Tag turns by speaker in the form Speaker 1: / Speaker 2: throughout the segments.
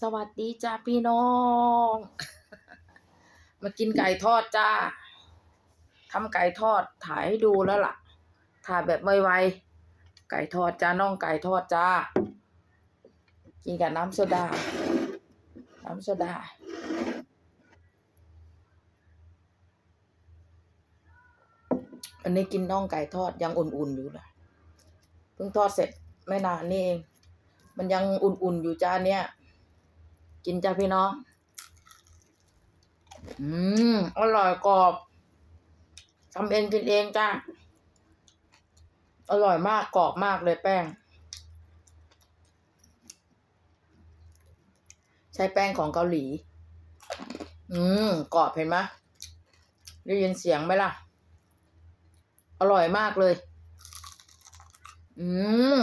Speaker 1: สวัสดีจ้าพี่น้อง มากินไก่ทอดจ้าทำไก่ทอดถ่ายให้ดูแล้วล่ะ ถ่ายแบบไวๆไก่ทอดจ้าน้องไก่ทอดจ้า กินกับน้ำโซดา น้ำโซดา อันนี้กินน่องไก่ทอดยังอุ่นๆอยู่เลยเพิ่งทอดเสร็จไม่นานนี่เอง มันยังอุ่นๆอยู่จ้าเนี่ย กินจ้าพี่น้อง อืม อร่อยกรอบทำเองกินเองจ้า อร่อยมากกรอบมากเลยแป้ง ใช้แป้งของเกาหลี อืม กรอบเห็นไหมได้ยินเสียงไหมล่ะ อร่อยมากเลย อืม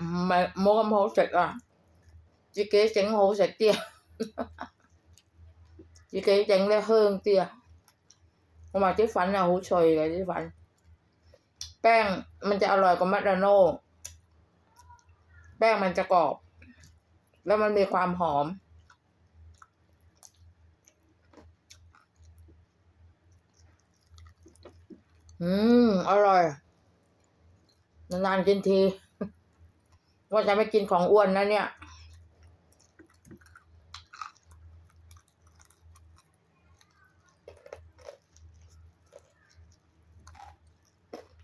Speaker 1: mẹ mua không hổ sạch à chị kế chẳng hổ sạch tia chị kế chẳng là hơn tia mà chứ phản แป้งมันจะอร่อยกว่ามัดดาโนแป้งมันจะกรอบ แล้มันมีความหอม อืม อร่อย นานๆกินที ว่าจะไม่กินของอ้วนนะเนี่ย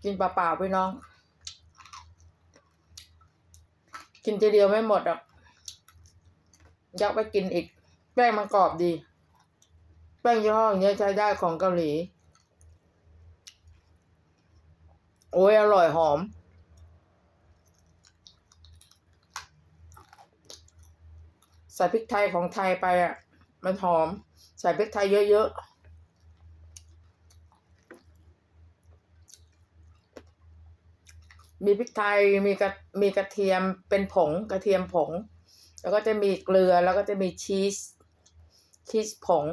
Speaker 1: กินเปล่าๆพี่น้อง กินทีเดียวไม่หมดอกอยากไปกินอีก แป้งมันกรอบดี แป้งยี่ห้ออย่างเงี้ยใช้ได้ของเกาหลี โอ้ยอร่อยหอม ใส่พริกไทยของไทยไปอะ มันหอม ใส่พริกไทยเยอะๆ มีพริกไทยมีกระมีกระเทียมเป็นผงกระเทียมผง แล้วก็จะมีเกลือแล้วก็จะมีชีสชีสผง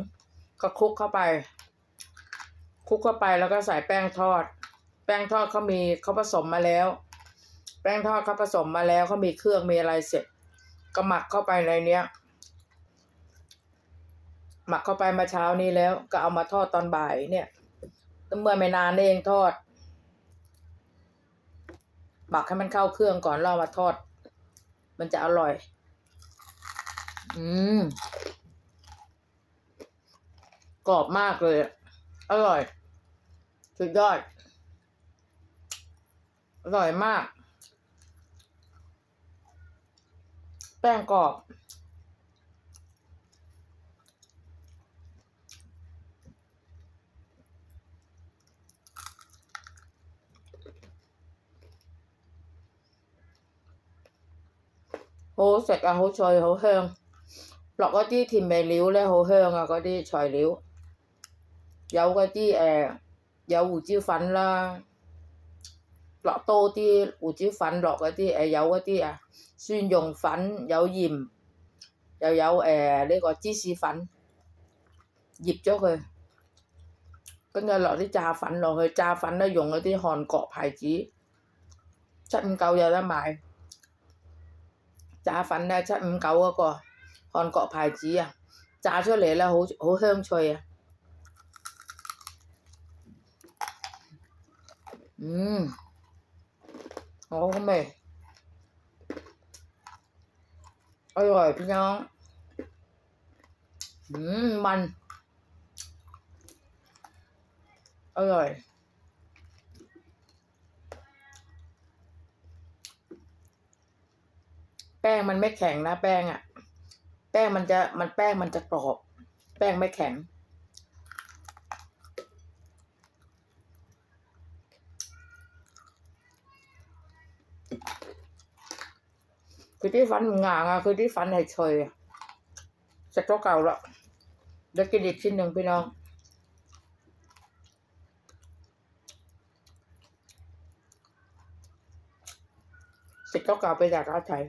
Speaker 1: ก็คลุกเข้าไปคลุกเข้าไปแล้วก็ใส่แป้งทอด แป้งทอดเขามีเขาผสมมาแล้ว แป้งทอดเขาผสมมาแล้วเขามีเครื่องมีอะไรเสร็จ ก็หมักเข้าไปในเนี้ย หมักเข้าไปมาเช้านี้แล้ว ก็เอามาทอดตอนบ่ายเนี่ยเมื่อไม่นานเองทอด หมักให้มันเข้าเครื่องก่อนล้วเอามาทอด มันจะอร่อย อืมกรอบมากเลย อร่อย สุดยอด อร่อยมาก แป้งกรอบ hố sạch à hố trời hố hương lọc cái tí thì mè liếu lên hố hương à cái tí trời liếu dấu cái tí à dấu ủ chiêu phấn là lọ tô tí ủ chiêu phấn lọ cái tí à dấu cái tí à xuyên dùng phấn dấu dìm dấu dấu à đây có chi xí phấn dịp cho rồi cái nghe lọ tí trà phấn lọ hơi trà phấn nó dùng cái tí hòn cọ phải chí chắc mình câu giờ ra mài 炸粉咧七五九嗰個韓國牌子啊，炸出嚟咧好好香脆啊！嗯， 好味，อร่อยพี่น้อง อืม มัน อร่อย แป้งมันไม่แข็งนะ แป้งอะ่ะ แป้งมันจะมันแป้งมันจะกรอบ แป้งไม่แข็ง คือที่ฟันงางอะคือที่ฟันให้เฉยอะเสร็จเก่าละเดี๋ยวกินอีกชิ้นหนึ่งพี่น้องเสร็จเก่าไปจากร้านไทย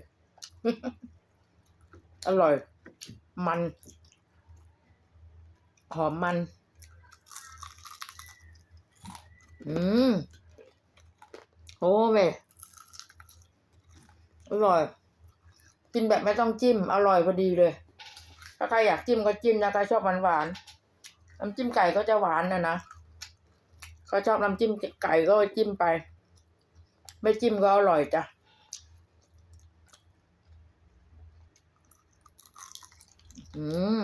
Speaker 1: อร่อย มัน หอมมัน อืมโอ้เว้ยอร่อย กินแบบไม่ต้องจิ้ม อร่อยพอดีเลย ถ้าใครอยากจิ้มก็จิ้มนะใครชอบหวานหวานน้ำจิ้มไก่ก็จะหวานนะนะเขาชอบน้ำจิ้มไก่ก็จิ้มไป ไม่จิ้มก็อร่อยจ้ะอืม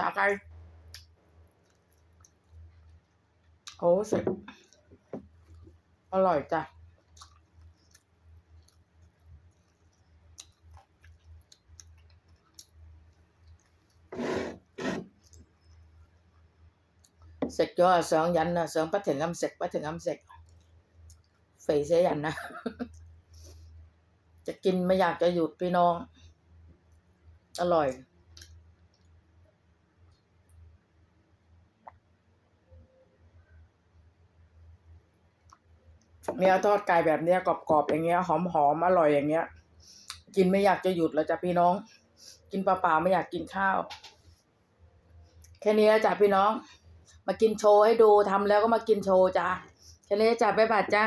Speaker 1: ต่อไปโอ้เสร็จอร่อยจ้ะ食สร็จก็สองยันนะสออำเสร็จปัถึงอํจะกินไม่อยากจะหยุดพี่นอง อร่อย เนื้อทอดไก่แบบเนี้ยกรอบๆอย่างเงี้ยหอมๆอร่อยอย่างเงี้ย กินไม่อยากจะหยุดแล้วจ้ะพี่น้อง กินเปล่าๆไม่อยากกินข้าว แค่นี้จ้ะพี่น้อง มากินโชว์ให้ดูทำแล้วก็มากินโชว์จ้ะแค่นี้จ้ะบ๊ายบายจ้ะ